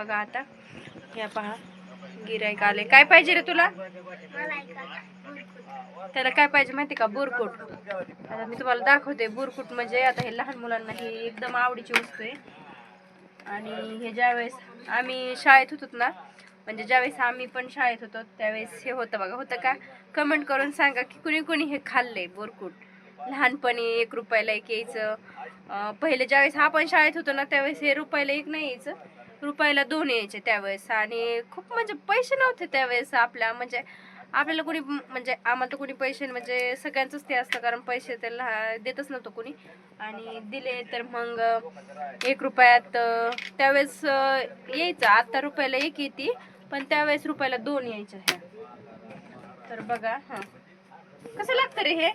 बघा आता. या पहा गिरायक आले. काय पाहिजे रे तुला? त्याला काय पाहिजे माहिती का? बुरकुट. आता मी तुम्हाला दाखवते बुरकुट म्हणजे आता हे लहान मुलांना ही एकदम आवडीची वस्तू आहे. आणि हे ज्यावेळेस आम्ही शाळेत होतो ना म्हणजे ज्यावेळेस आम्ही पण शाळेत होतो त्यावेळेस हे होतं बघा. होतं का? कमेंट करून सांगा की कुणी कुणी हे खाल्ले बोरकूट. लहानपणी एक रुपयाला एक यायचं. पहिले ज्यावेळेस आपण शाळेत होतो ना त्यावेळेस हे रुपयाला एक नाही यायचं. रुपयाला दोन यायचे त्यावेळेस. आणि खूप म्हणजे पैसे नव्हते त्यावेळेस आपल्या म्हणजे आपल्याला कोणी म्हणजे आम्हाला तर कोणी पैसे म्हणजे सगळ्यांचंच ते असतं कारण पैसे त्याला देतच नव्हतं कोणी. आणि दिले तर मग एक रुपयात त्यावेळेस यायचं. आता रुपयाला एक येते पण त्यावेळेस रुपयाला दोन यायच्या ह्या तर बघा हां. कसं लागतं रे हे?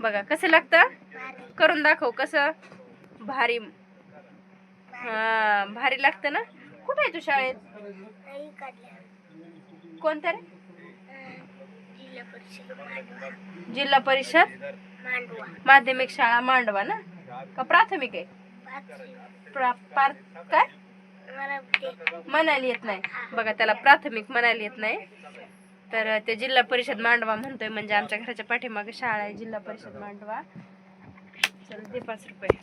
बघा कसं लागतं? करून दाखव कसं? भारी. हा भारी लागतं ना? कुठे आहे तू शाळेत? कोणत्या रे? जिल्हा परिषद? माध्यमिक शाळा मांडवा ना? का प्राथमिक आहे? प्रा काय? म्हणायला येत नाही. बघा त्याला प्राथमिक म्हणायला येत नाही. तर ते जिल्हा परिषद मांडवा म्हणतोय म्हणजे आमच्या घराच्या पाठीमागे शाळा आहे जिल्हा परिषद मांडवा. चल दे पाच रुपये.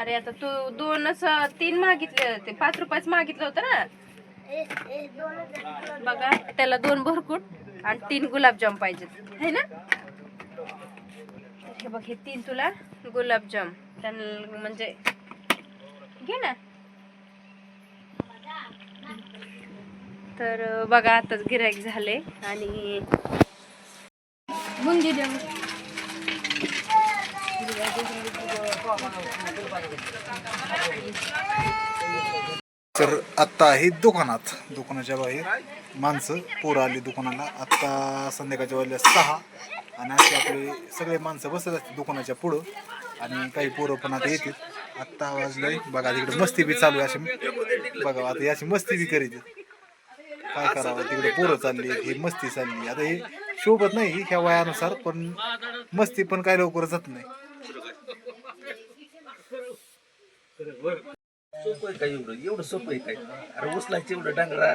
अरे आता तू दोनच तीन मागितले होते. पाच रुपयाच मागितलं होतं ना? बघा त्याला दोन भरकुट आणि तीन गुलाबजाम पाहिजेत. है ना? हे बघ हे तीन तुला गुलाबजाम. त्यांना म्हणजे घे ना. तर बघा आताच गिराईक झाले आणि बुंदी द्या मग. तर आत्ता आहे दुकानात. दुकानाच्या बाहेर माणसं पोरं आली दुकानाला. आत्ता संध्याकाळच्या वेळेला सहा. आणि असे आपले सगळे माणसं बसत असते दुकानाच्या पुढं. आणि काही पोरं पण आता येतील. आत्ता वाजलंय. बघा तिकडे मस्ती बी चालू आहे अशी. बघा आता याची मस्ती बी करीत काय करावं? तिकडे पोरं चालली हे मस्ती चालली आता हे शोभत नाही ह्या वयानुसार पण मस्ती पण काय लवकर जात नाही. सोपं आहे काय एवढं? एवढं सोपं आहे काय? अरे उचलायचं एवढं डांगरा.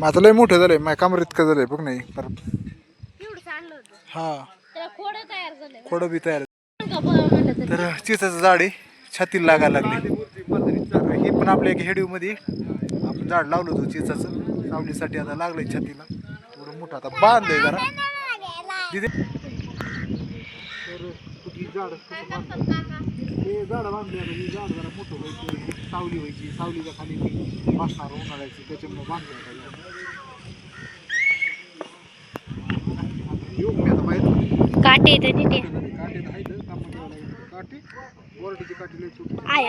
मग आता लय मोठं झालंय माझ्या कामर इतकं झालंय बघ नाही पर हा. खोडं बी तयार तर? चिचाचं झाड आहे. छातीला लागायला लागले. हे पण आपल्या एक हेडीवमध्ये आपण झाड लावलं होतं चिचाचं. सावलीसाठी आता लागलंय छातीला. एवढं मोठं आता बांधलंय जरा. दिदे. तर झाड? हे झाड बांधले आता. ही झाड जरा मोठं व्हायचं. सावली व्हायची. सावलीच्या खाली बसणार उन्हाळ्याची त्याच्यामुळे बांधलं येऊ मी आता बाहेर काटे येते तिथे काटे तर आहेत, कामाला यावं लागेल. काटे वरडीची काठी लय छोटी. आय.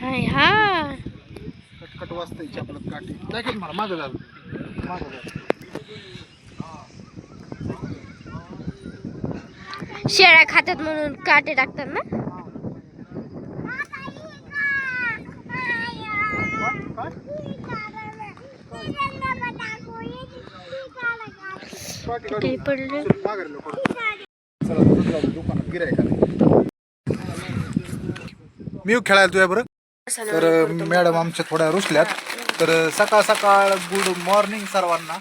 हाय हा कटकट वाजतंय चपलात काठी. दाखव मला मागं झालं मागं झालं शेळ्या खात्यात म्हणून काटे टाकतात ना काठी काढू. किती पडले चल, मागं राहिलो, काढू. चला, दुसरं जाऊ, दुकानात गिऱ्हाईक आलंय. मी खेळायला तुझ्या बरं. तर मॅडम आमच्या थोड्या रुसल्यात. तर सकाळ सकाळ गुड मॉर्निंग सर्वांना.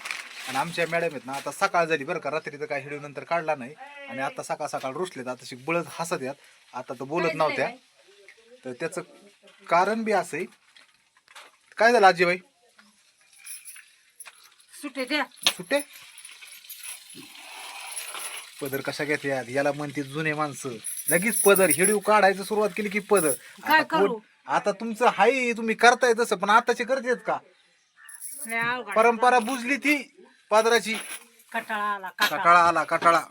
आणि आमच्या मॅडम आहेत ना आता सकाळ झाली बरं का. रात्री तर काय हिडू नंतर काढला नाही. आणि आता सकाळ सकाळ रुसलेत. आता शिक बळत हसत यात आता तर बोलत नव्हत्या. तर त्याचं कारण बी असं काय झालं आजीबाई? सुटे द्या. सुट्टे पदर कशा घेते यात याला म्हणते जुने माणसं. लगेच पदर. हिडीव काढायचं सुरुवात केली की पदर. आता कोण- आता तुमचं हाय तुम्ही करताय तसं पण आताचे करतेत का? परंपरा बुजली ती पदराची. कटाळा आला कटाळा आला कटाळा.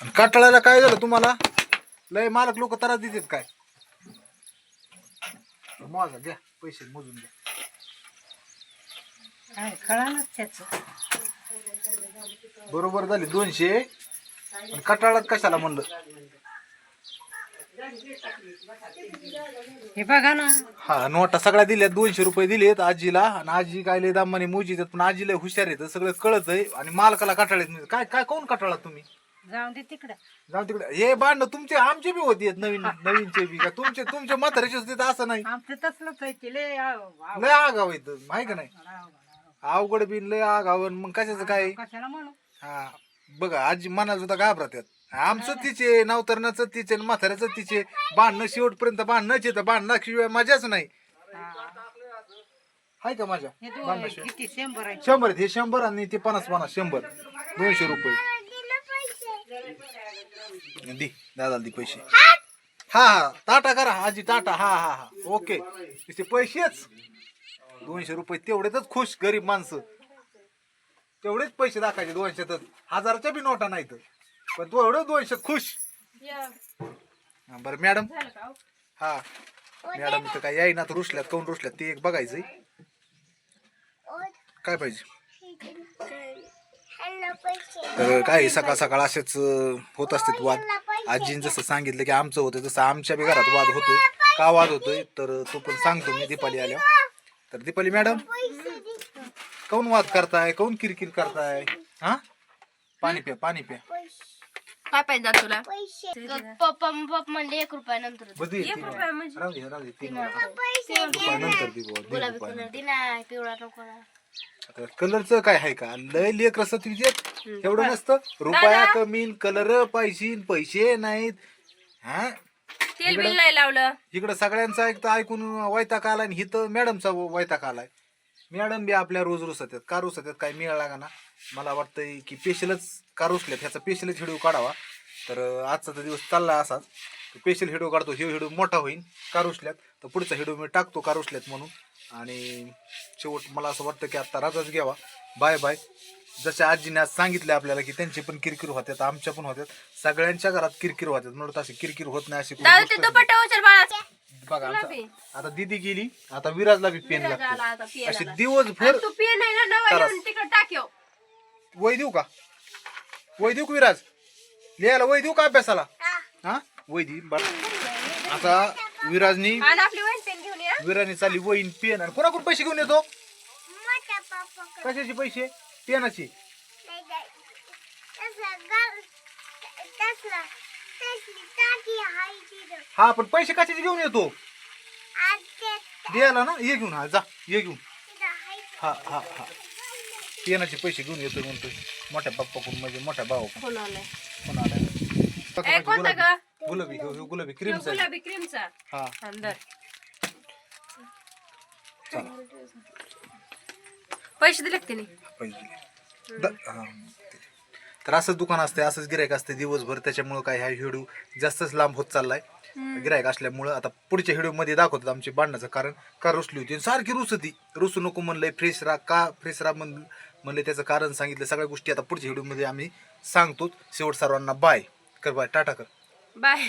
आणि काटाळाला काय झालं तुम्हाला? लय मालक लोक त्रास देतात काय? मोजा द्या पैसे मोजून द्या काय त्याच. बरोबर झाले दोनशे. कटाळात कशाला म्हणलं? हे बघा ना. हा नोटा सगळ्या दिल्यात दोनशे रुपये दिलेत आजीला. आणि आजी काय लय दामाने मोजी पण आजीला हुशार येतं सगळं कळत आहे. आणि मालकाला कटाळत नाही. काय काय कोण कटाळा तुम्ही? जाऊन दे तिकडं. जाऊ तिकडे. हे भांडण तुमचे आमचे बी होती नवीन नवीनचे बी. का तुमचे तुमचे म्हाताऱ्याचे होते असं नाही. आमचं तसलंच आहे की लय आव- आव- लय आगाव येत माहिती का नाही? अवघड बिन लय आगाव आणि मग कशाचं काय? कशाला म्हणू? हा बघा आजी मनाला सुद्धा घाबरतात. आमचं तिचे नवतरणाचं तिचे आणि म्हाताऱ्याचं तिचे भांडणं शेवटपर्यंत भांडणंच येतं. भांडणाशिवाय मजाच नाही. हा. हाय का माझ्या हे दोन भांडणाशिवाय किती? शंभर आहे. शंभर आहेत. हे शंभर आणि ते पन्नास पन्नास शंभर. दोनशे रुपये. दे दादा दे पैसे. हा हा. टाटा करा. आजी टाटा हा हा हा. ओके. ते पैसेच. दोनशे रुपये तेवढेच खुश गरीब माणसं. तेवढेच पैसे दाखायचे दोनशेतच. हजाराच्या बी नोटा नाहीत. पण तो एवढं दोनशे खुश. हा, बरं मॅडम. हो? हा मॅडम तर काय यायना तर रुसल्यात काऊन रुसल्यात? ते एक बघायचंय. काय पाहिजे? तर काय सकाळ सकाळ असेच अं, होत असतात वाद. आजीने जसं सांगितलं की आमचं होतं तसं आमच्या बी घरात वाद होतोय. का वाद होतोय? तर तो पण सांगतो मी दीपाली आल्यावर. तर दीपाली मॅडम काऊन वाद करताय? काऊन किरकिर करताय? हा? पाणी प्या पाणी प्या. काय पाहिजे तुला? पप्पा पप्पा म्हणले एक रुपया नंतर. बधी एक रुपया म्हणजे? राहू दे राहू दे तीन रुपये नंतर दे बुवा, दे गुलाबी रुपये. कलर दिला पिवळा नको ना. आता कलरचं काय आहे का? लय लेकर तुझे एवढं नसतं. रुपया कमी कलर पैसे पैसे नाहीत. हा? तेल बिल नाही लावलं. इकडं सगळ्यांचं ऐकतं ऐकून वैताग आलाय आणि इथं मॅडमचा वैताग आलाय. मॅडम बी आपल्या रोज रुसतात का रुसतात काय मिळाला लागा ना? मला वाटतंय की पेशलच का रुसल्यात ह्याचा पेशलच हिडू काढावा. तर आजचा तर दिवस चालला असाच. पेशल हिडू काढतो हे हिडू मोठा होईल का रुसल्यात? तर पुढचा हिडू मी टाकतो का रुसल्यात म्हणून. आणि शेवट मला असं वाटतं की आता राजाच घ्यावा. Bye bye. जशा आजीने आज सांगितले आपल्याला की त्यांची पण किरकिर होत्यात आमच्या पण होत्यात सगळ्यांच्या घरात किरकिर होत्यात म्हणून अशी किरकिर होत नाही अशी दादा. दुपट्टा उचल बाळा बघा गुलाबी. आता दीदी गेली आता विराजला बी पेन आता लागते. पेन आला. दिवसभर आणि तू पेन आहे ना नवा तरस. घेऊन तिकडे टाक्यो वय देऊ का? वय देऊ का विराज? लिहायला वय देऊ का अभ्यासाला? हा. वय दे बरं आता विराजनी आणि आपली वाईन पेन घेऊन या. विराजनी चालली वहीन पेन. आणि कोणाकडून पैसे घेऊन येतो? कशाचे पैसे? पेनाचे हा पण पैसे कशाचे घेऊन येतो? द्यायला ना ये घेऊन हा जा ये घेऊन. हा हा हा. पेनाचे पैसे घेऊन येतो म्हणतोय. मोठ्या बाप्पाकडून म्हणजे मोठ्या भाऊ फोन आलाय कोण आलाय? ए, कोणता ग? गुलाबी ह्यो- ह्यो गुलाबी क्रीमचा आहे. गुलाबी क्रीमचा हा. अंदर. चला. पैसे दिले का तिने पैसे दिले. द- हा. तर असंच दुकान असते असंच गिरायक असते दिवसभर त्याच्यामुळं काय ह्या व्हिडिओ जास्तच लांब होत चाललाय. गिरायक असल्यामुळं आता पुढच्या व्हिडिओमध्ये दाखवतात आमचे भांडणाचं कारण का रुसली होती? आणि सारखी रुसती. रुसू नको म्हणलंय फ्रेश राहा का फ्रेश राहा म्हण म्हणले त्याचं कारण सांगितलं सगळ्या गोष्टी आता पुढच्या व्हिडिओमध्ये आम्ही सांगतो शेवट सर्वांना बाय कर बाय टाटा कर. बाय